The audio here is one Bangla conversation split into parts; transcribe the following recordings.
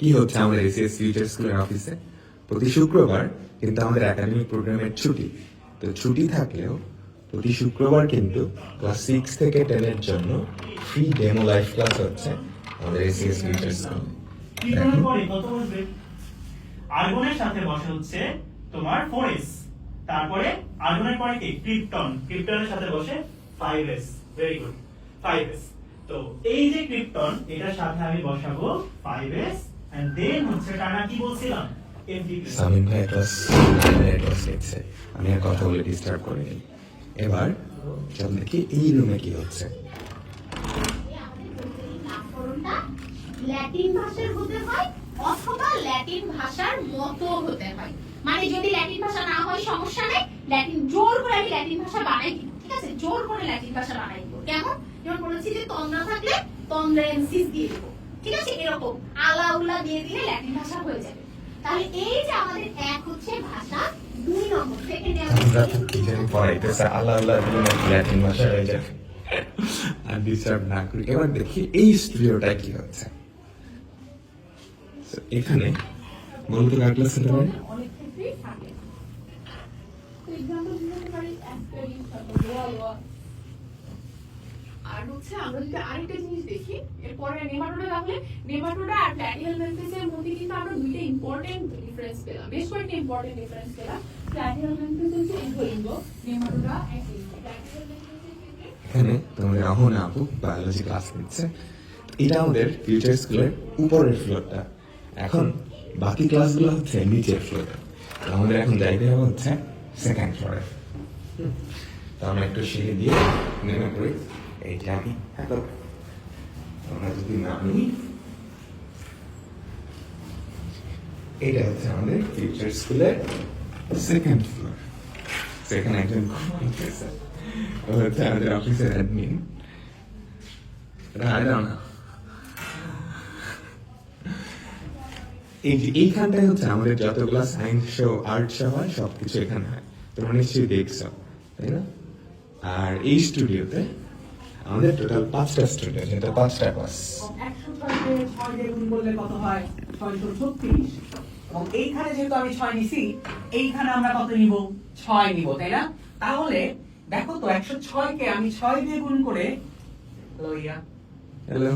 কি হচ্ছে আমাদের এসিএস ফিউচার স্কুলের অফিসে প্রতি শুক্রবার কিন্তু আমাদের একাডেমিক প্রোগ্রামের ছুটি। তো ছুটি থাকলেও প্রতি শুক্রবার কিন্তু ক্লাস সিক্স থেকে টেনের জন্য ফ্রি ডেমো লাইভ ক্লাস হচ্ছে আমাদের এসিএস ফিউচার স্কুলে আর্গনের সাথে বসে হচ্ছে তোমার 4s তারপরে আর্গনের পরে কি? ক্রিপ্টন। ক্রিপ্টনের সাথে বসে 5s ভেরি গুড 5s তো এই যে ক্রিপ্টন এটার সাথে আমি বসাবো 5s এন্ড দেন হচ্ছে টানা কি বলছিলাম? এমটিপি ভাই ক্লাস ক্লাস আমি আর কথা বলে ডিস্টার্ব করিনি। এবার চল দেখি এই রুমে কি হচ্ছে। ল্যাটিন ভাষার হতে হয় অথবা ল্যাটিন ভাষার মতো হতে হয়। মানে যদি ল্যাটিন ভাষা না হয় সমস্যা নেই। ল্যাটিন জোর করে আমি ল্যাটিন ভাষা বানাই দিব ঠিক আছে? জোর করে ল্যাটিন ভাষা বানাই দিব। কেমন? যেমন বলেছি যে তন্দ্রা থাকলে তন্দ্রা তন্দ্রেন্সিস দিয়ে দিব। ঠিক আছে? এরকম আলা উলা দিয়ে দিলে ল্যাটিন ভাষা হয়ে যাবে। তাহলে এই যে আমাদের এক হচ্ছে ভাষা দুই নম্বর সেকেন্ডে আমরা কি জানি? পড়াইতেছে আল্লাহ আল্লাহ দিলে ল্যাটিন ভাষা হয়ে যাবে। আর ডিস্টার্ব না করি। এবার দেখি এই স্টুডিওটা কি হচ্ছে। এখানে বলতে অনেক ক্ষেত্রেই থাকে তো এক্সাম্পল দিতে পারি অ্যাসপেরিন তারপর লোয়া আর হচ্ছে আমরা যদি আরেকটা জিনিস দেখি, এরপরে নেমাটোডা তাহলে, নেমাটোডা আর মধ্যে কিন্তু আমরা দুইটা ইম্পর্টেন্ট ডিফারেন্স পেলাম। বেশ কয়েকটা ইম্পর্টেন্ট ডিফারেন্স পেলাম। হচ্ছে নেমাটোডা এখানে আপু বায়োলজি ক্লাস নিচ্ছে। এটা আমাদের ফিউচার স্কুলের উপরের ফ্লোরটা এখন বাকি ক্লাসগুলো হচ্ছে নিচের ফ্লোরে আমাদের এখন যাইতে হবে হচ্ছে সেকেন্ড ফ্লোরে তো আমরা একটু সিঁড়ি দিয়ে নেমে পড়ি। এই আমি এত আমরা যদি নামি এটা হচ্ছে আমাদের ফিউচার স্কুলের সেকেন্ড ফ্লোর সেখানে একজন ঘুমাইতেছে ও হচ্ছে আমাদের অফিসের অ্যাডমিন রায় রানা। এই যে এইখানটায় হচ্ছে আমাদের যতগুলো সায়েন্স শো আর্ট শো হয়, সবকিছু এখানে হয়। তোমরা নিশ্চয়ই দেখছ, তাই না? আর এই স্টুডিওতে আমাদের টোটাল পাঁচটা স্টুডেন্ট যেটা পাঁচটা ক্লাস ছয় কত হয়? ছয়শো ছত্রিশ। এবং এইখানে যেহেতু আমি ছয় নিছি এইখানে আমরা কত নিব? ছয় নিব তাই না? তাহলে দেখো তো একশো ছয়কে আমি ছয় দিয়ে গুণ করে লইয়া হ্যালো।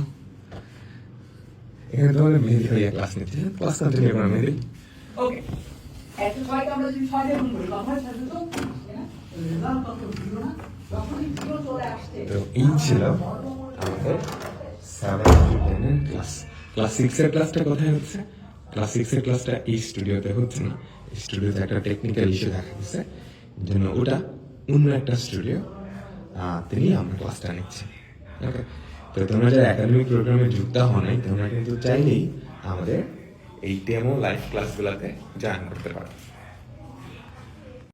এখানে তোমাদের মেহেদি হইয়া ক্লাস নিচ্ছে ক্লাস কন্টিনিউ করো মেহেদি ওকে একশো ছয়কে আমরা যদি ছয় দিয়ে গুণ করি হয়? ছয়শো তো এই ছিল আমাদের সেভেন ক্লাস ক্লাস সিক্স এর ক্লাসটা কোথায় হচ্ছে? ক্লাস সিক্স এর ক্লাসটা এই স্টুডিওতে হচ্ছে না। স্টুডিওতে একটা টেকনিক্যাল ইস্যু দেখা গেছে জন্য ওটা অন্য একটা স্টুডিও তিনি আমরা ক্লাসটা নিচ্ছি। তো তোমরা যারা একাডেমিক প্রোগ্রামে যুক্ত হও নাই, তোমরা কিন্তু চাইলেই আমাদের এই ডেমো লাইভ ক্লাসগুলোতে জয়েন করতে পারো।